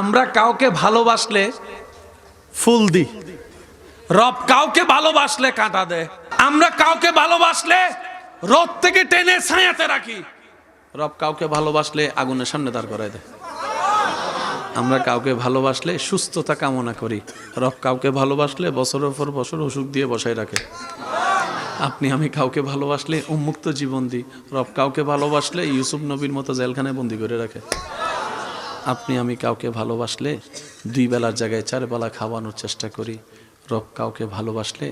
আমরা কাউকে ভালোবাসলে ফুল দিই রব কাউকে ভালোবাসলে কাঁটা দেয় আমরা কাউকে ভালোবাসলে রোদ থেকে টেনে ছায়াতে রাখি। রব কাউকে ভালোবাসলে আগুনের সামনে দাঁড় করায় দেয় আমরা কাউকে ভালোবাসলে সুস্থতা কামনা করি। রব কাউকে ভালোবাসলে বছরের পর বছর অসুখ দিয়ে বসায় রাখে। আপনি, আমি কাউকে ভালোবাসলে উন্মুক্ত জীবন দিই। রব কাউকে ভালোবাসলে ইউসুফ নবীর মতো জেলখানায় বন্দি করে রাখে। আপনি, আমি কাউকে ভালোবাসলে দুই বেলার জায়গায় চার বেলা খাওয়ানোর চেষ্টা করি। রব কাউকে ভালোবাসলে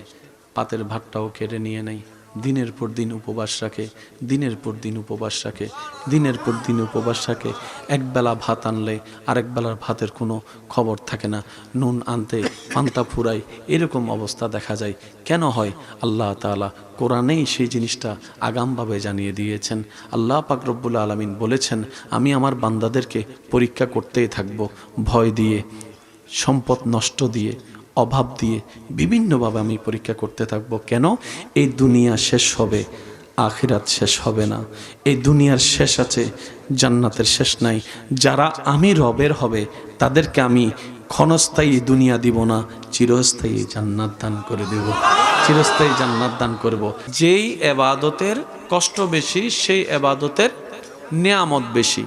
পাতের ভাতটাও কেড়ে নিয়ে নেয়। দিনের পর দিন উপবাস রাখে, দিনের পর দিন উপবাস রাখে, দিনের পর দিন উপবাস রাখে। একবেলা ভাত আনলে আরেক বেলার ভাতের কোনো খবর থাকে না। নুন আনতে পান্তা ফুরায়, এরকম অবস্থা দেখা যায়। কেন হয়? আল্লাহ তাআলা কোরআনেই সেই জিনিসটা আগামভাবে জানিয়ে দিয়েছেন। আল্লাহ পাক রব্বুল আলমিন বলেছেন, আমি আমার বান্দাদেরকে পরীক্ষা করতেই থাকব, ভয় দিয়ে, সম্পদ নষ্ট দিয়ে অভাব দিয়ে বিভিন্নভাবে আমি পরীক্ষা করতে থাকব। কেন? এই দুনিয়া শেষ হবে, আখিরাত শেষ হবে না। এই দুনিয়ার শেষ আছে, জান্নাতের শেষ নাই। যারা আমি রবের হবে, তাদেরকে আমি ক্ষণস্থায়ী দুনিয়া দিব না, চিরস্থায়ী জান্নাত দান করে দেব। চিরস্থায়ী জান্নাত দান করব। যেই এবাদতের কষ্ট বেশি, সেই এবাদতের নিয়ামত বেশি।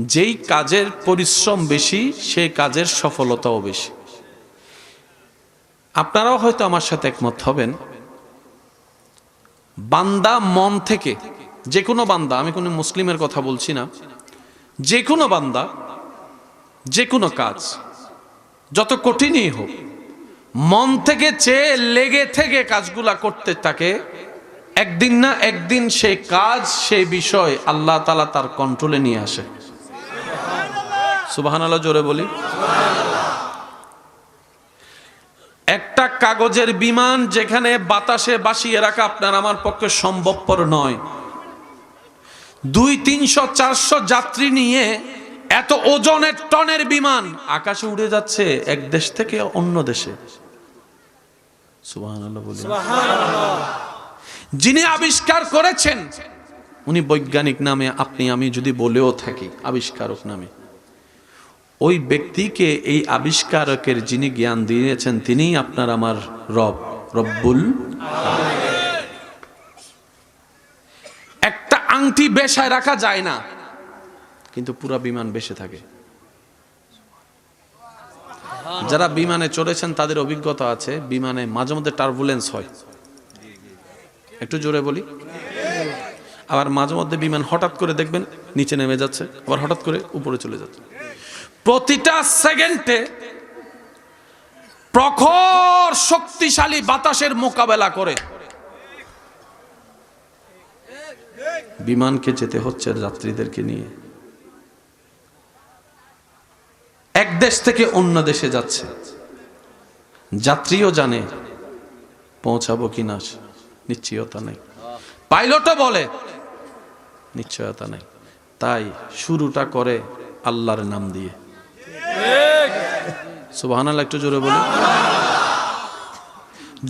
যেই কাজের পরিশ্রম বেশি, সেই কাজের সফলতাও বেশি। আপনারাও হয়তো আমার সাথে একমত হবেন। বান্দা মন থেকে, যে কোনো বান্দা, আমি কোনো মুসলিমের কথা বলছি না, যে কোনো বান্দা, যে কোনো কাজ, যত কঠিনই হোক, মন থেকে চেয়ে লেগে থেকে কাজগুলা করতে থাকে একদিন না একদিন সেই কাজ সেই বিষয় আল্লাহ তালা তার কন্ট্রোলে নিয়ে আসে। সুবাহান আল্লাহ জোরে বলি। একটা কাগজের বিমান যেখানে বাতাসে বাসিয়ে রাখা আপনার আমার পক্ষে সম্ভবপর নয়। দুই, তিনশো, চারশো যাত্রী নিয়ে এত ওজনের টনের বিমান আকাশে উড়ে যাচ্ছে এক দেশ থেকে অন্য দেশে। যিনি আবিষ্কার করেছেন, উনি বৈজ্ঞানিক নামে, আপনি, আমি যদি বলেও থাকি, আবিষ্কারক নামে। ওই ব্যক্তিকে এই আবিষ্কারকের যিনি জ্ঞান দিয়েছেন তিনি আপনার আমার রব, রব্বুল একটা আংটি বেশায় রাখা যায় না, কিন্তু পুরা বিমান বেশে থাকে। যারা বিমানে চড়েছেন, তাদের অভিজ্ঞতা আছে, বিমানে মাঝে মধ্যে টার্বুলেন্স হয়। একটু জোরে বলি। আবার মাঝে মধ্যে বিমান হঠাৎ করে দেখবেন, নিচে নেমে যাচ্ছে, আবার হঠাৎ করে উপরে চলে যাচ্ছে। প্রতিটা সেকেন্ডে প্রখর শক্তিশালী বাতাসের মোকাবেলা করে। বিমানকে যেতে হচ্ছে যাত্রীদেরকে নিয়ে। এক দেশ থেকে অন্য দেশে যাচ্ছে। যাত্রীও জানে পৌঁছাবো কিনা নিশ্চয়তা নেই। পাইলটও বলে, নিশ্চয়তা নেই। তাই শুরুটা করে আল্লাহর নাম দিয়ে। সুবাহান একটু জোরে বলি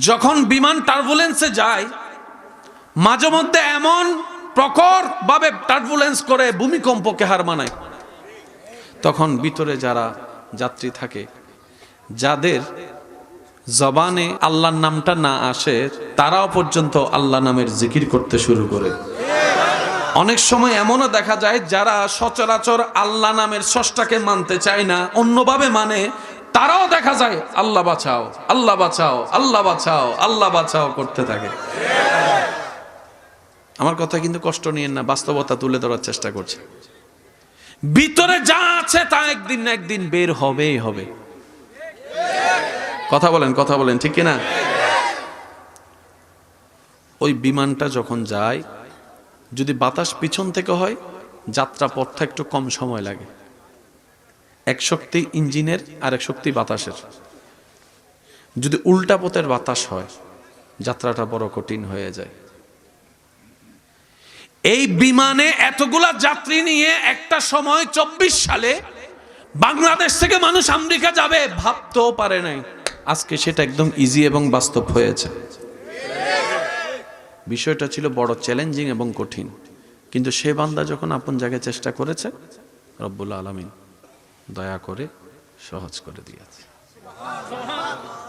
যখন বিমান টার্বুলেন্সে যায়, মাঝে মধ্যে এমন প্রখর ভাবে টার্বুলেন্স করে ভূমিকম্পকে হার মানায়। তখন ভিতরে যারা যাত্রী থাকে, যাদের জবানে আল্লাহর নামটা না আসে, তারাও পর্যন্ত আল্লাহ নামের জিকির করতে শুরু করে। অনেক সময় এমনও দেখা যায়, যারা সচরাচর আল্লাহ নামের ষষ্ঠাকে মানতে চায় না, অন্যভাবে মানে তারাও দেখা যায়, আল্লাহ বাঁচাও আল্লাহ বাঁচাও আল্লাহ বাঁচাও আল্লাহ বাঁচাও করতে থাকে। আমার কথা কিন্তু কষ্ট নিয়েন না, বাস্তবতা তুলে ধরার চেষ্টা করছে। ভিতরে যা আছে তা একদিন না একদিন বের হবেই হবে। কথা বলেন কথা বলেন, ঠিক কিনা? ওই বিমানটা যখন যায়, যদি বাতাস পিছন থেকে হয় যাত্রা পথটা একটু কম সময় লাগে। এক শক্তি ইঞ্জিনের আর এক শক্তি বাতাসের। যদি উল্টা পথের বাতাস হয়, যাত্রাটা বড় কঠিন হয়ে যায়। এই বিমানে এতগুলা যাত্রী নিয়ে একটা সময় চব্বিশ সালে বাংলাদেশ থেকে মানুষ আমেরিকা যাবে, ভাবতেও পারে নাই। আজকে সেটা একদম ইজি এবং বাস্তব হয়েছে। বিষয়টা ছিল বড় চ্যালেঞ্জিং এবং কঠিন। কিন্তু সে বান্দা যখন আপন জায়গায় চেষ্টা করেছে, রব্বুল আলমিন দয়া করে সহজ করে দিয়েছে।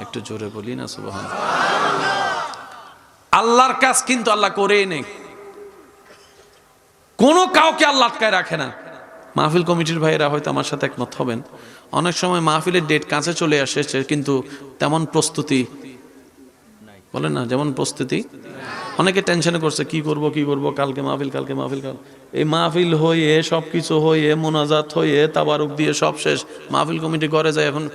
একটু জোরে বলি না সুবাহ আল্লাহর কাজ কিন্তু আল্লাহ করেই নেই। কোনো কাউকে আল্লাহ আটকায় রাখে না। মাহফিল কমিটির ভাইয়েরা হয়তো আমার সাথে একমত হবেন। অনেক সময় মাহফিলের ডেট কাছে চলে আসে কিন্তু তেমন প্রস্তুতি বলেন না, যেমন প্রস্তুতি। অনেকে টেনশনে করছে, কি করব কি করব, কালকে মাহফিল কালকে মাহফিল, কাল এই মাহফিল হয়ে সব কিছু হয়ে, মোনাজাত হয়ে, তাবারুক দিয়ে সব শেষ। মাহফিল কমিটি করে যায় এখন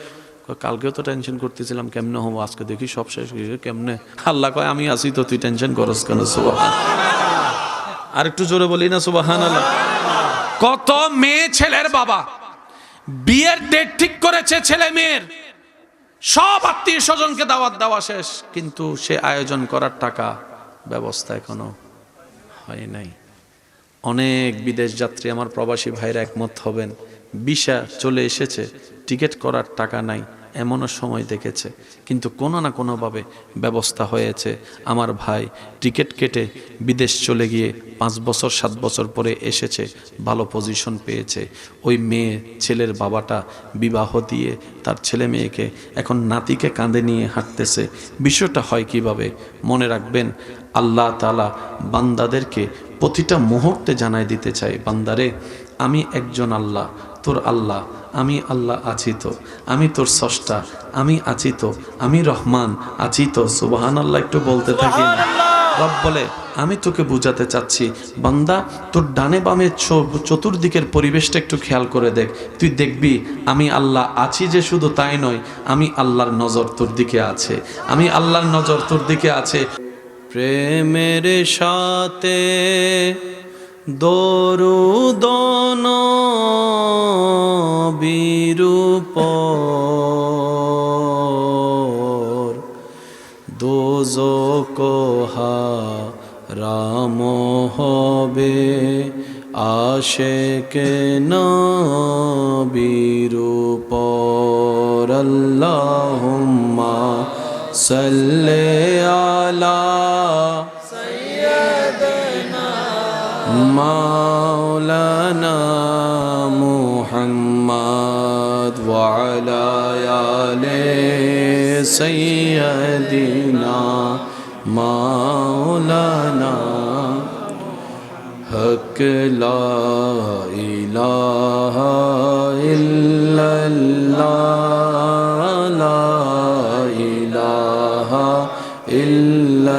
কালকেও তো টেনশন করতেছিলাম, কেমনে হব? আজকে দেখি সব শেষ হয়ে কেমনে? আল্লাহ কয়, আমি আছি তো, তুই টেনশন করস কেন? সুবাহ আর একটু জোরে বলি না, সুবাহান আল্লাহ। কত মেয়ে ছেলের বাবা, বিয়ের ডেট ঠিক করেছে ছেলে মেয়ের। সব আত্মীয় স্বজনকে দাওয়াত দেওয়া শেষ, কিন্তু সে আয়োজন করার টাকা ব্যবস্থা এখনও হয় নাই। অনেক বিদেশ যাত্রী আমার প্রবাসী ভাইরা একমত হবেন। ভিসা চলে এসেছে, টিকিট করার টাকা নাই, এমনও সময় দেখেছে। কিন্তু কোনো না কোনোভাবে ব্যবস্থা হয়েছে। আমার ভাই টিকিট কেটে বিদেশ চলে গিয়ে পাঁচ বছর, সাত বছর পরে এসেছে, ভালো পজিশন পেয়েছে। ওই মেয়ে, ছেলের বাবাটা বিবাহ দিয়ে তার ছেলে মেয়েকে এখন নাতিকে কাঁধে নিয়ে হাঁটতেছে। বিষয়টা হয় কীভাবে? মনে রাখবেন আল্লাহ তালা বান্দাদেরকে প্রতিটা মুহূর্তে জানাই দিতে চাই বান্দারে আমি একজন আল্লাহ তোর আল্লাহ আমি আল্লাহ আছি তো আমি তোর স্রষ্টা আমি আছি তো আমি রহমান আছি তো সুবাহান আল্লাহ একটু বলতে থাকি না। রব বলে আমি তোকে বুঝাতে চাচ্ছি বান্দা তোর ডানে বামে চতুর্দিকের পরিবেশটা একটু খেয়াল করে দেখ তুই দেখবি আমি আল্লাহ আছি যে শুধু তাই নয় আমি আল্লাহর নজর তোর দিকে আছে আমি আল্লাহর নজর তোর দিকে আছে প্রেমের সাথে দরুদন বিরূপ দোজকোহা রাম হবে আশেকে নবীরূপর আল্লাহুম্মা সাল্লি আলা مولانا محمد وعلى آل سيدنا مولانا. حق لا إله إلا الله لا إله إلا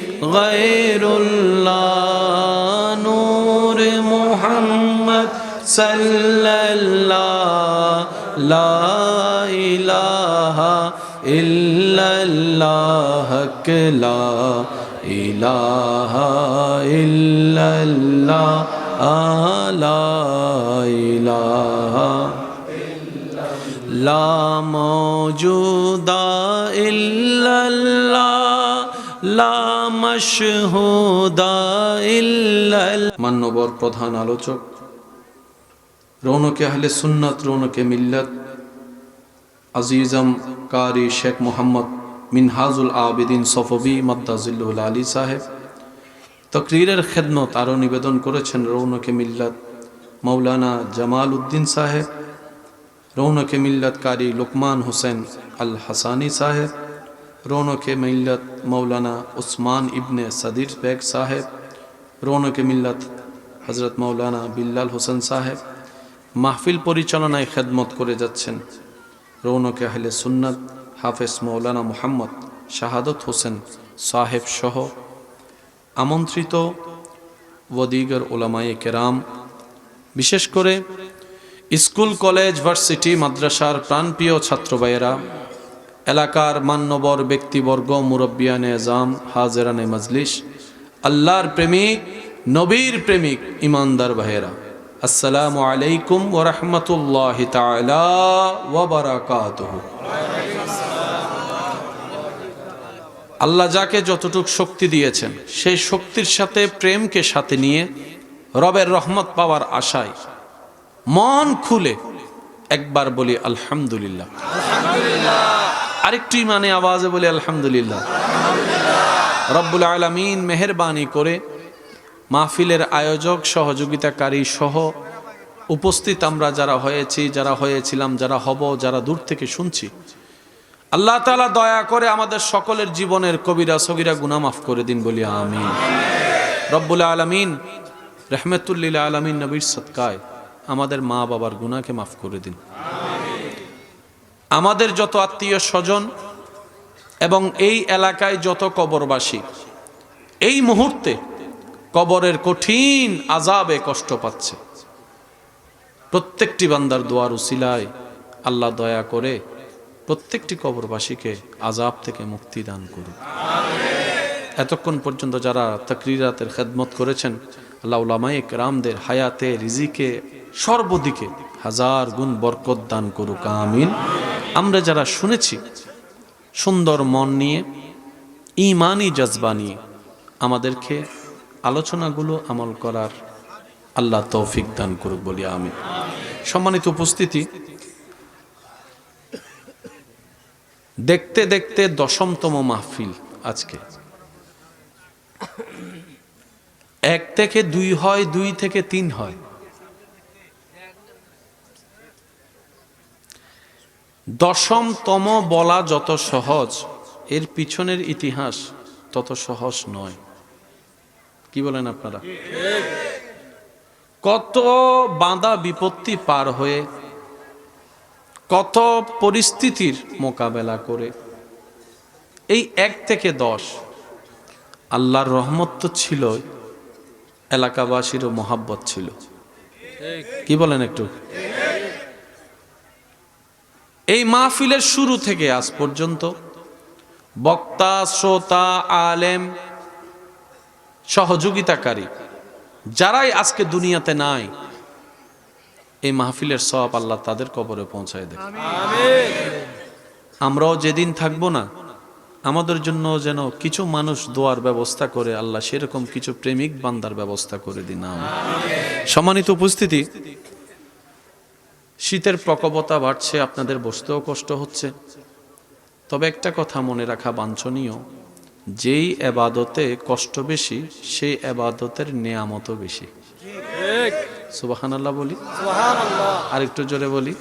غير الله نور محمد صلى الله لا إله إلا الله لا إله إلا الله لا إله لا موجود إلا الله لا মান্যবর প্রধান আলোচক, রৌনকে আহলে সুন্নাত, রৌনকে মিল্লাত আজিজম কারি শেখ মোহাম্মদ মিনহাজুল আবিদিন সফবি মদ্দাজিল্লুল আলী সাহেব, তকরিরের খেদমত আরও নিবেদন করেছেন রৌনকে মিল্লাত মৌলানা জামাল উদ্দিন সাহেব, রৌনকে মিল্লত কারি লুকমান হোসেন আল হাসানি সাহেব রৌনকে মিল্লত মৌলানা উসমান ইবনে সদির বেগ সাহেব, রৌনকে মিল্লত হজরত মৌলানা বিল্লাল হোসেন সাহেব মাহফিল পরিচালনায় খেদমত করে যাচ্ছেন। রৌনকে আহলে সুন্নাত হাফেজ মৌলানা মোহাম্মদ শাহাদত হোসেন সাহেব সহ আমন্ত্রিত ওদিগর ওলামায়ে কেরাম, বিশেষ করে স্কুল, কলেজ, ভার্সিটি, মাদ্রাসার প্রাণপ্রিয় ছাত্র ভাইয়েরা এলাকার মান্যবর ব্যক্তিবর্গ মুরব্বিয়ানে এজাম হাজেরানে মজলিস, আল্লাহর প্রেমিক, নবীর প্রেমিক, ইমানদার ভাইয়েরা। আসসালামু আলাইকুম ওরহমতুল্লাহ ওয়া আল্লাহ যাকে যতটুক শক্তি দিয়েছেন, সেই শক্তির সাথে, প্রেমকে সাথে নিয়ে রবের রহমত পাওয়ার আশায় মন খুলে একবার বলি আলহামদুলিল্লাহ। আরেকটু মানে আওয়াজে বলি, আলহামদুলিল্লাহ। রব্বুল আলমিন মেহরবানি করে মাহফিলের আয়োজক, সহযোগিতাকারী সহ উপস্থিত আমরা যারা হয়েছি, যারা হয়েছিলাম, যারা হব, যারা দূর থেকে শুনছি, আল্লাহ তালা দয়া করে আমাদের সকলের জীবনের কবিরা, সগিরা গুনা মাফ করে দিন বলি, আমিন। রব্বুল আলমিন রহমতুল্লিল আলমিন নবীর সৎকায় আমাদের মা বাবার গুনাকে মাফ করে দিন। আমাদের যত আত্মীয় স্বজন এবং এই এলাকায় যত কবরবাসী, এই মুহূর্তে কবরের কঠিন আজাবে কষ্ট পাচ্ছে। প্রত্যেকটি বান্দার দোয়ার উসিলায় আল্লাহ দয়া করে প্রত্যেকটি কবরবাসীকে আজাব থেকে মুক্তি দান করুন এতক্ষণ পর্যন্ত যারা তকরিরাতের খেদমত করেছেন, আল্লাহ রামদের হায়াতে, রিজিকে সর্বদিকে হাজার গুণ বরকত দান করুক, আমিন। আমরা যারা শুনেছি, সুন্দর মন নিয়ে ইমানই জজবা নিয়ে, আমাদেরকে আলোচনাগুলো আমল করার আল্লাহ তৌফিক দান করুক বলি আমি সম্মানিত উপস্থিতি, দেখতে দেখতে দশমতম মাহফিল আজকে। এক থেকে দুই হয়, দুই থেকে তিন হয়। দশমতম বলা যত সহজ, এর পিছনের ইতিহাস তত সহজ নয়। কি বলেন আপনারা? কত বাঁধা বিপত্তি পার হয়ে, কত পরিস্থিতির মোকাবেলা করে। এই এক থেকে দশ, আল্লাহর রহমত তো ছিল এলাকাবাসীরও মহাব্বত ছিল। কি বলেন একটু? এই মাহফিলের শুরু থেকে আজ পর্যন্ত বক্তা, শ্রোতা, আলেম, সহযোগিতাকারী, যারাই আজকে দুনিয়াতে নাই, এই মাহফিলের সব আল্লাহ তাদের কবরে পৌঁছায় দেয়। আমরাও যেদিন থাকব না, আমাদের জন্য যেন কিছু মানুষ দোয়ার ব্যবস্থা করে, আল্লাহ সেরকম কিছু প্রেমিক বান্দার ব্যবস্থা করে দিন সম্মানিত উপস্থিতি শীতের প্রকবতা বাড়ছে আপনাদের বসতেও কষ্ট হচ্ছে। তবে একটা কথা মনে রাখা বাঞ্ছনীয় যেই এবাদতে কষ্ট বেশি সেই এবাদতের নেয়ামত বেশি। সুবাহান আল্লাহ বলি। আর একটু জোরে বলি।